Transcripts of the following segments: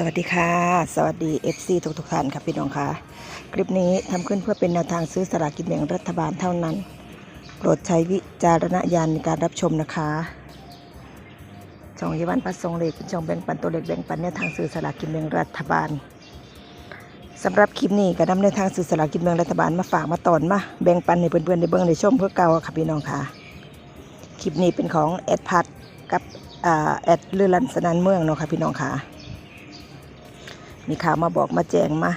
สวัสดีค่ะ สวัสดี FC ทุกทุกท่านค่ะพี่น้องค่ะ คลิปนี้ทำขึ้นเพื่อเป็นแนวทางซื้อสลากกินแบ่งรัฐบาลเท่านั้น โปรดใช้วิจารณญาณในการรับชมนะคะช่องยวันพัดทรงเลขเป็นช่องแบ่งปันตัวเลขแบ่งปันแนวทางซื้อสลากกินแบ่งรัฐบาลสำหรับคลิปนี้ก็นำแนวทางซื้อสลากกินแบ่งรัฐบาลมาฝากมาตอนมาแบ่งปันให้เพื่อนๆได้เบิ่งได้ชมเพื่อเก่าค่ะพี่น้องค่ะคลิปนี้เป็นของแอดพัดกับอ่าแอดลือลันสนันเมืองเนาะค่ะพี่น้องค่ะ มีข่าวมาบอกมาแจ้งมา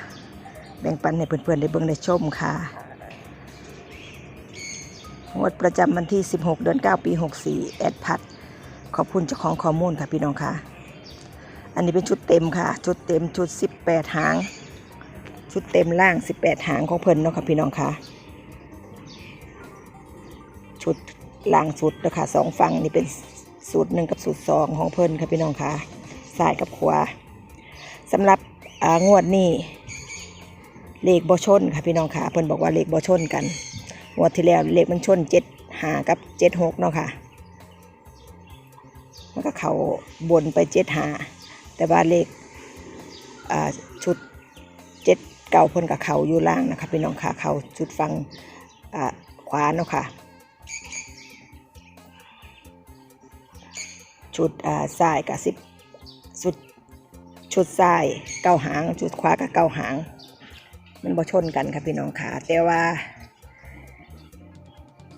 แบ่งปันให้เพื่อนๆได้เบิ่งได้ชมค่ะงวดประจำวันที่ 16 เดือน 9 ปี 64 แอดพัด ขอบคุณเจ้าของข้อมูลค่ะพี่น้องค่ะ อันนี้เป็นชุดเต็มค่ะ ชุดเต็มชุด 18 หาง ชุดเต็มล่าง 18 หางของเพิ่นเนาะค่ะพี่น้องค่ะ ชุดล่างสุดนะคะสองฝั่งนี่เป็นสูตรหนึ่งกับสูตรสองของเพิ่นค่ะพี่น้องค่ะซ้ายกับขวาสำหรับ งวดนี้เลขบอชนค่ะพี่น้องค่ะเพิ่นบอกว่าเลขบอชนกันงวดที่แล้วเลขมันชนเจ็ดหากับเจ็ดหกเนาะค่ะมันก็เขาบนไปเจ็ดหาแต่ว่าเลขชุดเจ็ดเก่าเพิ่นกับเขาอยู่ล่างนะคะพี่น้องค่ะเขาชุดฟังขวาเนาะค่ะชุดอ่ายกับสิบสุด ชุดซ้ายเก้าหาง ชุดขวากับเก้าหาง มันบ่ชนกันครับพี่น้องขาแต่ว่า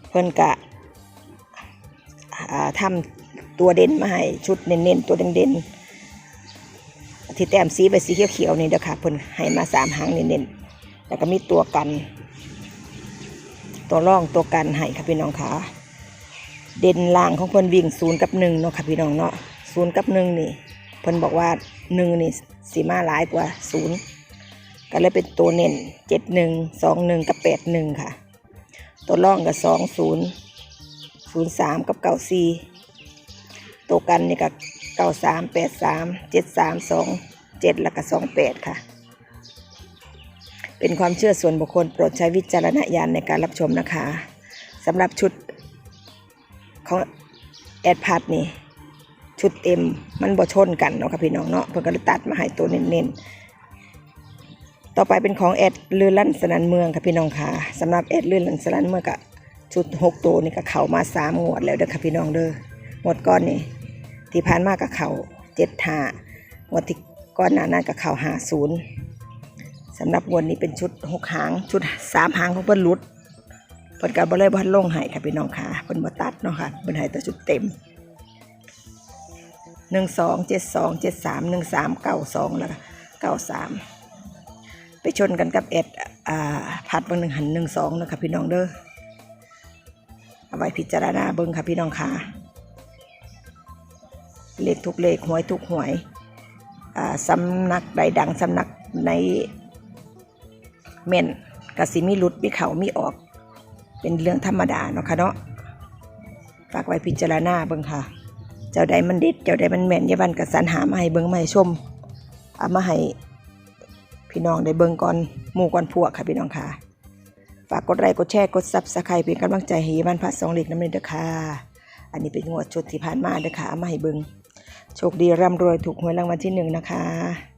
เพิ่นกะทำตัวเด่นมาให้ชุดเน้นๆตัวเด่นๆที่แต้มสีไปสีเขียวๆนี่เด้อค่ะเพิ่นให้มาสามหางเน้นๆแล้วก็มีตัวกัน ตัวร่องตัวกันให้ครับพี่น้องขาเด่นล่างของเพิ่นวิ่งศูนย์กับหนึ่งเนาะค่ะพี่น้องเนาะศูนย์กับหนึ่งนี่ เพิ่นบอกว่าหนึ่งนี่สีมาหลายกว่าศูนย์ก็เลยเป็นตัวเน้นเจ็ดหนึ่งสองหนึ่งกับแปดหนึ่งค่ะ ตัวร่องกับสองศูนย์ศูนย์สามกับเก้าสี่ตัวกันนี่กับเก้าสามแปดสามเจ็ดสามสองเจ็ดแล้วก็สองแปดค่ะ เป็นความเชื่อส่วนบุคคลโปรดใช้วิจารณญาณในการรับชมนะคะสำหรับชุดของแอดพัดนี่ ชุดเต็มมันบ่ชนกันเนาะค่ะพี่น้องเนาะเพิ่นก็เลยตัดมาให้ตัวเน้นๆ ต่อไปเป็นของแอดลือลั่นสนันเมืองค่ะพี่น้องค่ะสำหรับแอดลือลั่นสนันเมืองก็ชุดหกตัวนี่ก็เข้ามาสามงวดแล้วเด้อค่ะพี่น้องเด้องวดก่อนนี่ที่ผ่านมาก็เข้าเจ็ดหางวดที่ก่อนหน้านั้นก็เข้าหาศูนย์สำหรับงวดนี้เป็นชุดหกหางชุดสามหางของเพิ่นลุดเพิ่นก็บ่เลยบ่ลงให้ค่ะพี่น้องค่ะเพิ่นบ่ตัดเนาะค่ะเพิ่นให้แต่ชุดเต็ม หนึ่งสองเจ็ดสองเจ็ดสามหนึ่งสามเก้าสองแล้วเก้าสามไปชนกันกับเอ็ดอ่าพัดบางหนึ่งหันหนึ่งสองนะคะพี่น้องเด้อเอาไว้พิจารณาเบิ้งค่ะพี่น้องค่ะเลขทุกเลขหวยทุกหวยอ่าสำนักใดดังสำนักในเม่นกสิมีรุดมีเขามีออก เป็นเรื่องธรรมดาเนาะค่ะเนาะฝากไว้พิจารณาเบิ้งค่ะ เจ้าใดมันดิดเจ้าใดมันแม่นยาบันกับสรรหามาให้เบิ้งมาให้ชมเอามาให้พี่น้องได้เบิ้งก่อนหมู่ก่อนพวกค่ะพี่น้องค่ะ ฝากกดไลค์กดแชร์กดซับสไครป์เป็นกำลังใจให้ยายบันพระสองเหล็กน้ำเนเด้อค่ะ อันนี้เป็นงวดชุดที่ผ่านมาเด้อค่ะเอามาให้เบิ้งโชคดีร่ำรวยถูกหวยรางวัลที่หนึ่งนะคะ